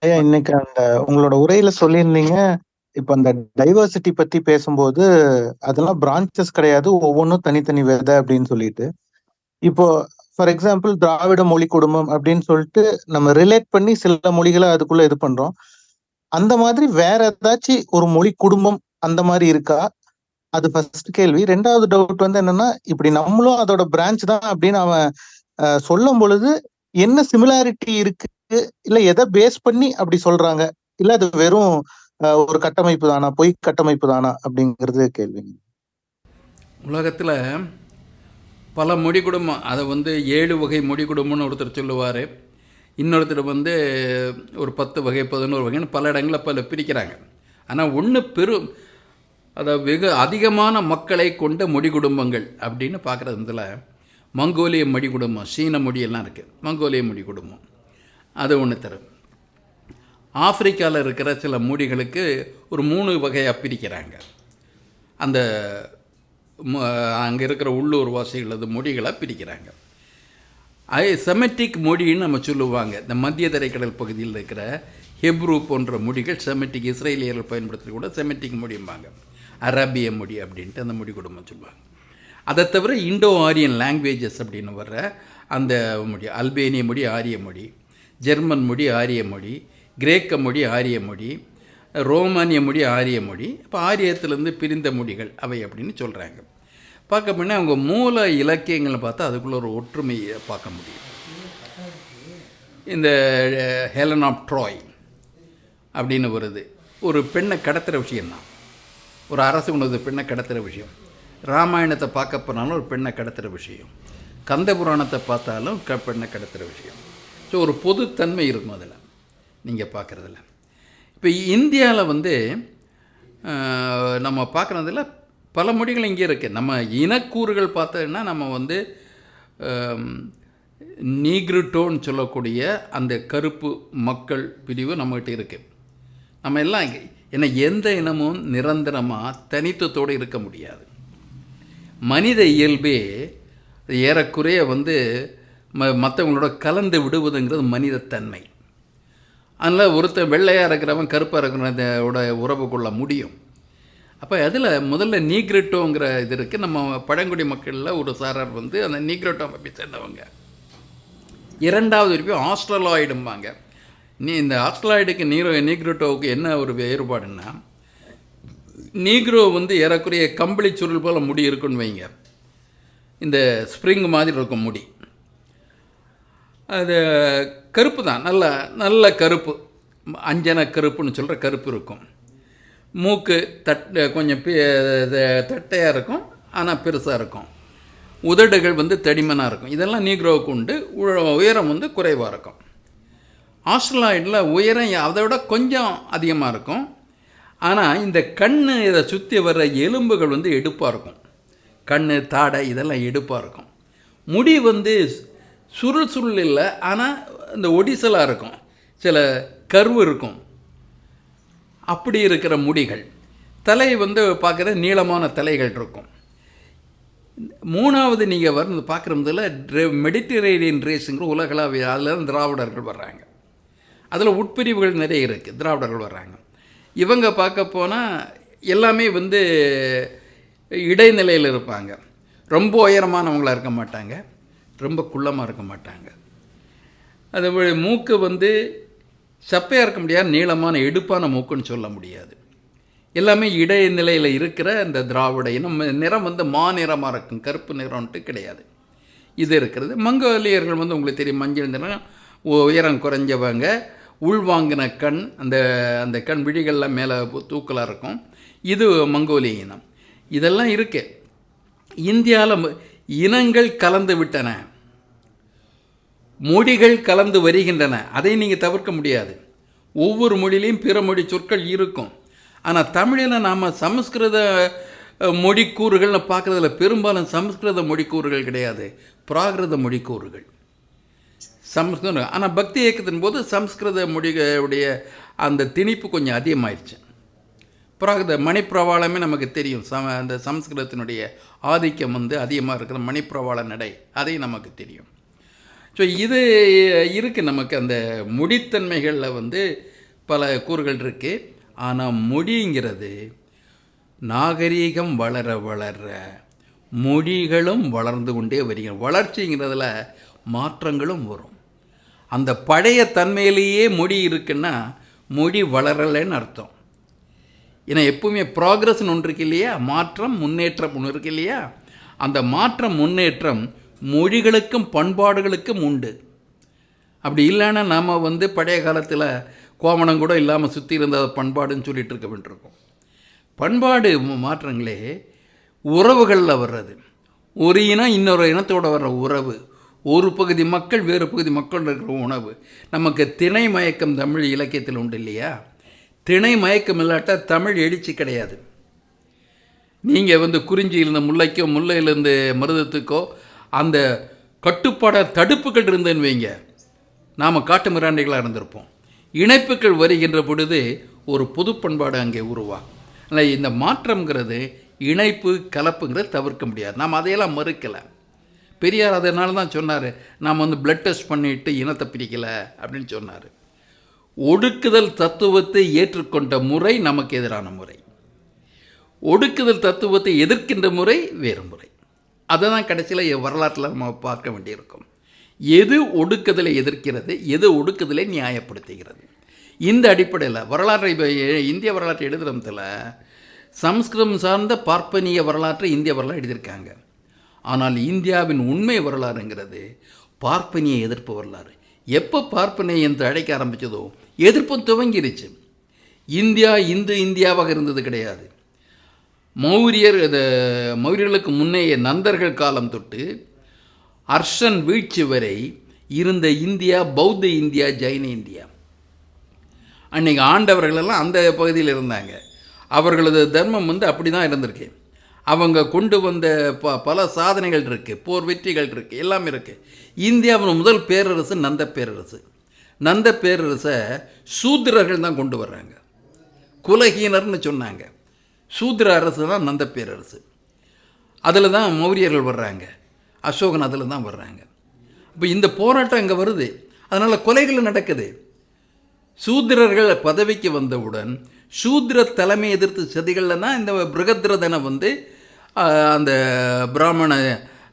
ஐயா இன்னைக்கு அந்த உங்களோட உரையில சொல்லியிருந்தீங்க. இப்ப அந்த டைவர்சிட்டி பத்தி பேசும்போது அதெல்லாம் பிரான்ச்சஸ் கிடையாது ஒவ்வொன்றும் தனித்தனி விதை அப்படின்னு சொல்லிட்டு. இப்போ ஃபார் எக்ஸாம்பிள் திராவிட மொழி குடும்பம் அப்படின்னு சொல்லிட்டு நம்ம ரிலேட் பண்ணி சில மொழிகளை அதுக்குள்ள இது பண்றோம். அந்த மாதிரி வேற ஏதாச்சும் ஒரு மொழி குடும்பம் அந்த மாதிரி இருக்கா? அது ஃபர்ஸ்ட் கேள்வி. ரெண்டாவது டவுட் வந்து என்னன்னா இப்படி நம்மளும் அதோட பிரான்ச் தான் அப்படின்னு அவன் சொல்லும் பொழுது என்ன சிமிலாரிட்டி இருக்கு? இல்ல எதை பேஸ் பண்ணி அப்படி சொல்றாங்க? இல்ல அது வெறும் ஒரு கட்டமைப்பு தானா? பொய் கட்டமைப்பு தானா? அப்படிங்கிறது கேள்வி. உலகத்தில் பல மொழி குடும்பம் அதை வந்து ஏழு வகை மொழி குடும்பம்னு ஒருத்தர் சொல்லுவார். இன்னொருத்தர் வந்து ஒரு பத்து வகை பதினோரு வகைன்னு பல இடங்களில் பல பிரிக்கிறாங்க. ஆனால் ஒன்று பெரும் அதை வெகு அதிகமான மக்களை கொண்ட மொழி குடும்பங்கள் அப்படின்னு பார்க்குறதுல மங்கோலிய மொழி குடும்பம் சீன மொழியெல்லாம் இருக்குது மங்கோலிய மொழி குடும்பம். அது ஒன்று தரும். ஆப்பிரிக்காவில் இருக்கிற சில மொழிகளுக்கு ஒரு மூணு வகையாக பிரிக்கிறாங்க. அந்த அங்கே இருக்கிற உள்ளூர் வாசிகளது மொழிகளை பிரிக்கிறாங்க. ஐ செமெட்டிக் மொழின்னு நம்ம சொல்லுவாங்க. இந்த மத்திய தரைக்கடல் பகுதியில் இருக்கிற ஹெப்ரு போன்ற மொழிகள் செமெட்டிக் இஸ்ரேலியர்கள் பயன்படுத்துகிற கூட செமெட்டிக் மொழிம்பாங்க. அராபிய மொழி அப்படின்ட்டு அந்த மொழி குடும்பம் சொல்லுவாங்க. அதை தவிர இண்டோ ஆரியன் லாங்குவேஜஸ் அப்படின்னு வர்ற அந்த மொழி அல்பேனிய மொழி ஆரிய மொழி ஜெர்மன் மொழி ஆரிய மொழி கிரேக்க மொழி ஆரிய மொழி ரோமானிய மொழி ஆரிய மொழி இப்போ ஆரியத்திலேருந்து பிரிந்த மொழிகள் அவை அப்படின்னு சொல்கிறாங்க பார்க்க போனால் அவங்க மூல இலக்கியங்களை பார்த்தா அதுக்குள்ளே ஒரு ஒற்றுமையை பார்க்க முடியும். இந்த ஹெலன் ஆஃப் ட்ராய் அப்படின்னு வருது. ஒரு பெண்ணை கடத்துகிற விஷயந்தான் ஒரு அரசு உணவு பெண்ணை கடத்துகிற விஷயம். ராமாயணத்தை பார்க்க போனாலும் ஒரு பெண்ணை கடத்துகிற விஷயம். கந்த புராணத்தை பார்த்தாலும் க பெண்ணை கடத்துகிற விஷயம். ஸோ ஒரு பொதுத்தன்மை இருக்கும் அதில். நீங்கள் பார்க்குறதுல இப்போ இந்தியாவில் வந்து நம்ம பார்க்குறதுல பல மொழிகள் இங்கே இருக்குது நம்ம இனக்கூறுகள் பார்த்தோன்னா நம்ம வந்து நீக்ரிட்டோன்னு சொல்லக்கூடிய அந்த கருப்பு மக்கள் பிரிவு நம்மகிட்ட இருக்குது நம்ம எல்லாம் இங்கே ஏன்னா எந்த இனமும் நிரந்தரமாக தனித்துவத்தோடு இருக்க முடியாது. மனித இயல்பே ஏறக்குறைய வந்து ம மற்றவங்களோட கலந்து விடுவதுங்கிறது மனிதத்தன்மை. அதனால் ஒருத்தன் வெள்ளையாக இருக்கிறவன் கருப்பாக இருக்கிறவனோட உறவு கொள்ள முடியும். அப்போ அதில் முதல்ல நீக்ரெட்டோங்கிற இது இருக்குது நம்ம பழங்குடி மக்களில் ஒரு சாரார் வந்து அந்த நீக்ரெட்டோ அமைப்பை சேர்ந்தவங்க. இரண்டாவது வரைக்கும் ஆஸ்ட்ரலாய்டும்பாங்க. நீ இந்த ஆஸ்ட்ரலாய்டுக்கு நீரோ நீக்ரெட்டோவுக்கு என்ன ஒரு வேறுபாடுன்னா நீக்ரோ வந்து ஏறக்குறைய கம்பளி சுருள் போல் முடி இருக்குன்னு வைங்க. இந்த ஸ்ப்ரிங் மாதிரி இருக்கும் முடி. அது கருப்பு தான். நல்ல நல்ல கருப்பு. அஞ்சன கருப்புன்னு சொல்கிற கருப்பு இருக்கும். மூக்கு தட் கொஞ்சம் தட்டையாக இருக்கும். ஆனால் பெருசாக இருக்கும். உதடுகள் வந்து தடிமனாக இருக்கும். இதெல்லாம் நீக்ரோவுக்கு உண்டு. உயரம் வந்து குறைவாக இருக்கும். ஆஸ்ட்ரலாய்டில் உயரம் அதை விட கொஞ்சம் அதிகமாக இருக்கும். ஆனால் இந்த கண் இதை சுற்றி வர்ற எலும்புகள் வந்து எடுப்பாக இருக்கும். கண் தாடை இதெல்லாம் எடுப்பாக இருக்கும். முடி வந்து சுருள் சுருள் இல்லை ஆனால் இந்த ஒடிசலாக இருக்கும். சில கருவு இருக்கும். அப்படி இருக்கிற முடிகள். தலை வந்து பார்க்குற நீளமான தலைகள் இருக்கும். மூணாவது நீங்கள் வந்து பார்க்குறதுல மெடிட்டரேனியன் ரேஸுங்கிற உலகளாவிய அதில் திராவிடர்கள் வர்றாங்க. அதில் உட்பிரிவுகள் நிறைய இருக்குது திராவிடர்கள் வர்றாங்க. இவங்க பார்க்க போனால் எல்லாமே வந்து இடைநிலையில் இருப்பாங்க. ரொம்ப உயரமானவங்களாக இருக்க மாட்டாங்க. ரொம்ப குள்ளமாக இருக்க மாட்டாங்க. அது மூக்கு வந்து சப்பையாக இருக்க முடியாது நீளமான எடுப்பான மூக்குன்னு சொல்ல முடியாது. எல்லாமே இடைநிலையில் இருக்கிற இந்த திராவிட இனம் நிறம் வந்து மா நிறமாக இருக்கும் கருப்பு நிறம்ன்ட்டு கிடையாது. இது இருக்கிறது. மங்கோலியர்கள் வந்து உங்களுக்கு தெரியும் மஞ்சள் நிறம் உயரம் குறைஞ்சவங்க உள்வாங்கின கண் அந்த அந்த கண் விழிகள்லாம் மேலே தூக்கலாக இருக்கும். இது மங்கோலிய இனம். இதெல்லாம் இருக்கு. இந்தியாவில் இனங்கள் கலந்து விட்டன. மொழிகள் கலந்து வருகின்றன. அதை நீங்கள் தவிர்க்க முடியாது. ஒவ்வொரு மொழியிலையும் பிற மொழி சொற்கள் இருக்கும். ஆனால் தமிழில் நாம் சமஸ்கிருத மொழிக்கூறுகள்னு பார்க்குறதுல பெரும்பாலும் சமஸ்கிருத மொழிக்கூறுகள் கிடையாது. பிராகிருத மொழிக்கூறுகள். சமஸ்கிருதம் ஆனால் பக்தி இயக்கத்தின் போது சமஸ்கிருத மொழிகளுடைய அந்த திணிப்பு கொஞ்சம் அதிகமாயிருச்சு. பிராகிருத மணிப்பிரவாளமே நமக்கு தெரியும். சம அந்த சமஸ்கிருதத்தினுடைய ஆதிக்கம் வந்து அதிகமாக இருக்கிற மணிப்பிரவாள நடை. அதையும் நமக்கு தெரியும். ஸோ இது இருக்குது நமக்கு அந்த முடித்தன்மைகளில் வந்து பல கூறுகள் இருக்குது ஆனால் மொழிங்கிறது நாகரீகம் வளர வளர மொழிகளும் வளர்ந்து கொண்டே வருகிறது. வளர்ச்சிங்கிறதுல மாற்றங்களும் வரும். அந்த பழைய தன்மையிலேயே மொழி இருக்குன்னா மொழி வளரலைன்னு அர்த்தம். ஏன்னா எப்பவுமே ப்ராக்ரஸ்னு ஒன்று இருக்கு இல்லையா? மாற்றம் முன்னேற்றம் ஒன்று இருக்கு இல்லையா? அந்த மாற்றம் முன்னேற்றம் மொழிகளுக்கும் பண்பாடுகளுக்கும் உண்டு. அப்படி இல்லைன்னா நாம் வந்து பழைய காலத்தில் கோமணம் கூட இல்லாமல் சுற்றி இருந்த பண்பாடுன்னு சொல்லிட்டு இருக்க வேண்டியிருக்கோம். பண்பாடு மாற்றங்களே உறவுகளில் வர்றது. ஒரு இனம் இன்னொரு இனத்தோடு வர்ற உறவு. ஒரு பகுதி மக்கள் வேறு பகுதி மக்கள் இருக்கிற உணவு. நமக்கு திணை மயக்கம் தமிழ் இலக்கியத்தில் உண்டு இல்லையா? திணை மயக்கம் இல்லாட்டா தமிழ் எழுச்சி கிடையாது. நீங்கள் வந்து குறிஞ்சியிலிருந்து முல்லைக்கோ முல்லையிலிருந்து மருதத்துக்கோ அந்த கட்டுப்பாட தடுப்புகள் இருந்தேன்னு வைங்க. நாம் காட்டு மிராண்டிகளாக இருந்திருப்போம். இணைப்புகள் வருகின்ற பொழுது ஒரு புது பண்பாடு அங்கே உருவாகும். ஆனால் இந்த மாற்றம்ங்கிறது இணைப்பு கலப்புங்கிறது தவிர்க்க முடியாது. நாம் அதையெல்லாம் மறுக்கலை. பெரியார் அதனால தான் சொன்னார் நாம் வந்து பிளட் டெஸ்ட் பண்ணிட்டு இனத்தை பிரிக்கலை அப்படின்னு சொன்னார். ஒடுக்குதல் தத்துவத்தை ஏற்றுக்கொண்ட முறை நமக்கு எதிரான முறை. ஒடுக்குதல் தத்துவத்தை எதிர்க்கின்ற முறை வேறு முறை. அதை தான் கடைசியில் வரலாற்றில் நம்ம பார்க்க வேண்டியிருக்கும். எது ஒடுக்குதலை எதிர்க்கிறது எது ஒடுக்குதலை நியாயப்படுத்துகிறது? இந்த அடிப்படையில் வரலாற்றை இந்திய வரலாற்றை எழுதுறதுல சம்ஸ்கிருதம் சார்ந்த பார்ப்பனிய வரலாற்றை இந்திய வரலாறு எழுதியிருக்காங்க. ஆனால் இந்தியாவின் உண்மை வரலாறுங்கிறது பார்ப்பனிய எதிர்ப்பு வரலாறு. எப்போ பார்ப்பனை என்று அழைக்க ஆரம்பிச்சதோ எதிர்ப்பு துவங்கிருச்சு. இந்தியா இந்து இந்தியாவாக இருந்தது கிடையாது. மௌரியர் இது மௌரியர்களுக்கு முன்னைய நந்தர்கள் காலம் தொட்டு அர்ஷன் வீழ்ச்சி வரை இருந்த இந்தியா பௌத்த இந்தியா ஜைன இந்தியா. அன்னைக்கு ஆண்டவர்கள் எல்லாம் அந்த பகுதியில் இருந்தாங்க. அவர்களது தர்மம் வந்து அப்படி தான் இருந்திருக்கு. அவங்க கொண்டு வந்த ப பல சாதனைகள் இருக்குது போர் வெற்றிகள் இருக்குது எல்லாமே இருக்குது இந்தியாவின் முதல் பேரரசு நந்த பேரரசு. நந்த பேரரசை சூத்திரர்கள் தான் கொண்டு வர்றாங்க. குலகீனர்னு சொன்னாங்க. சூத்ர அரசு தான் நந்த பேரரசு அதில் தான் மௌரியர்கள் வர்றாங்க. அசோகன் அதில் தான் வர்றாங்க. இப்போ இந்த போராட்டம் இங்கே வருது. அதனால் கொலைகள் நடக்குது. சூத்திரர்கள் பதவிக்கு வந்தவுடன் சூத்ர தலைமை எதிர்த்து சதிகளில் தான் இந்த பிருகத்ரதனை வந்து அந்த பிராமண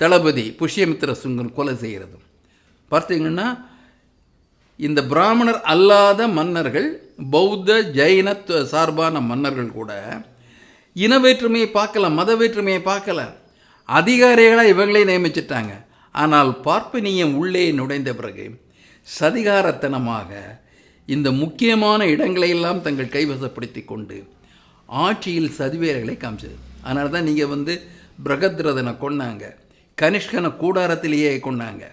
தளபதி புஷ்யமித்திர சுங்கன் கொலை செய்கிறது பார்த்தீங்கன்னா இந்த பிராமணர் அல்லாத மன்னர்கள் பௌத்த ஜெயின சார்பான மன்னர்கள் கூட இன வேற்றுமையை பார்க்கல மத வேற்றுமையை பார்க்கல. அதிகாரிகளாக இவங்களே நியமிச்சிட்டாங்க. ஆனால் பார்ப்பனியம் உள்ளே நுழைந்த பிறகு சதிகாரத்தனமாக இந்த முக்கியமான இடங்களை எல்லாம் தங்கள் கைவசப்படுத்தி கொண்டு ஆட்சியில் சதிவேர்களை காமிச்சது. அதனால தான் நீங்கள் வந்து பிரகத்ரதனை கொன்னாங்க கனிஷ்கனை கூடாரத்திலேயே கொன்னாங்க.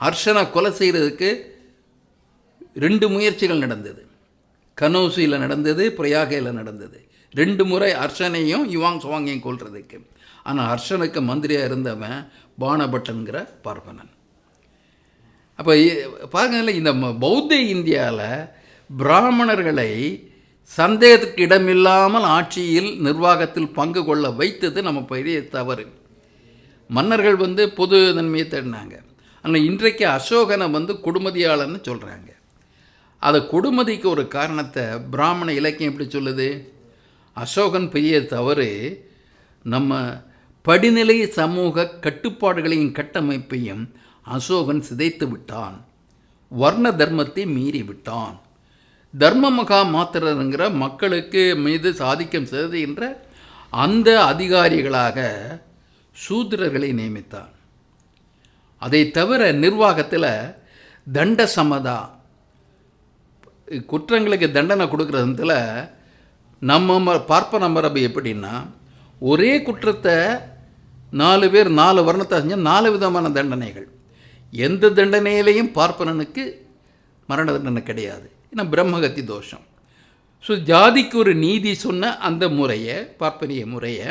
ஹர்ஷனை கொலை செய்கிறதுக்கு ரெண்டு முயற்சிகள் நடந்தது. கனோசியில் நடந்தது பிரயாகையில் நடந்தது. ரெண்டு முறை ஹர்ஷனையும் யுவாங் சுவாங்கையும் கொள்றதுக்கு ஆனால் ஹர்ஷனுக்கு மந்திரியாக இருந்தவன் பானபட்டன்கிற பார்ப்பனன் அப்போ பாருங்களேன் இந்த ம- பௌத்த இந்தியாவில் பிராமணர்களை சந்தேகத்துக்கு இடமில்லாமல் ஆட்சியில் நிர்வாகத்தில் பங்கு கொள்ள வைத்தது நம்ம பெரிய தவறு. மன்னர்கள் வந்து பொது நன்மையை தேடினாங்க. ஆனால் இன்றைக்கு அசோகனை வந்து குடுமதியாளன்னு சொல்கிறாங்க அதை கொடுமதிக்கு ஒரு காரணத்தை பிராமண இலக்கியம் எப்படி சொல்லுது? அசோகன் பெரிய தவறு நம்ம படிநிலை சமூக கட்டுப்பாடுகளையும் கட்டமைப்பையும் அசோகன் சிதைத்து விட்டான். வர்ண தர்மத்தை மீறி விட்டான். தர்ம மகா மாத்திரங்கிற மக்களுக்கு மீது சாதிக்கம் செலுத்துகின்ற அந்த அதிகாரிகளாக சூத்திரர்களை நியமித்தான். அதை தவிர நிர்வாகத்தில் தண்ட சமதா குற்றங்களுக்கு தண்டனை கொடுக்குறதுல நம்ம ம- பார்ப்பன மரபு எப்படின்னா ஒரே குற்றத்தை நாலு பேர் நாலு வர்ணத்தை செஞ்சால் நாலு விதமான தண்டனைகள். எந்த தண்டனையிலையும் பார்ப்பனனுக்கு மரண தண்டனை கிடையாது. ஏன்னா பிரம்மகத்தி தோஷம். ஸோ ஜாதிக்கு ஒரு நீதி சொன்ன அந்த முறையை பார்ப்பனிய முறையை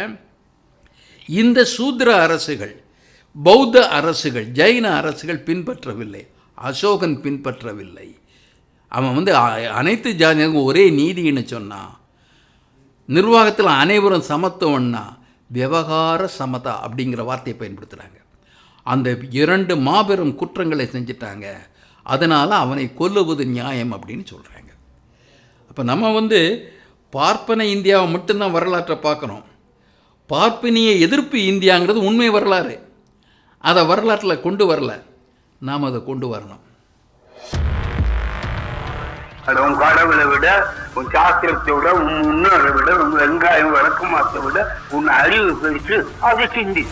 இந்த சூத்திர அரசுகள் பௌத்த அரசுகள் ஜைன அரசுகள் பின்பற்றவில்லை. அசோகன் பின்பற்றவில்லை. அவன் வந்து அ- அனைத்து ஜாதிகளுக்கும் ஒரே நீதின்னு சொன்னான் நிர்வாகத்தில் அனைவரும் சமத்துவம்னா விவகார சமதா அப்படிங்கிற வார்த்தையை பயன்படுத்துகிறாங்க அந்த இரண்டு மாபெரும் குற்றங்களை செஞ்சிட்டாங்க. அதனால் அவனை கொல்லுவது நியாயம் அப்படின்னு சொல்கிறாங்க அப்போ நம்ம வந்து பார்ப்பன இந்தியாவை மட்டும்தான் வரலாற்றை பார்க்குறோம் பார்ப்பனிய எதிர்ப்பு இந்தியாங்கிறது உண்மை வரலாறு. அதை வரலாற்றில் கொண்டு வரல. நாம் அதை கொண்டு வரணும். அது உன் கடவுளை விட உன் சாஸ்திரத்தை விட உன் முன்னோரை விட உன் வெங்காயம் விளக்கமாத்தை விட உன் அறிவு பெருசு அதை சிந்தி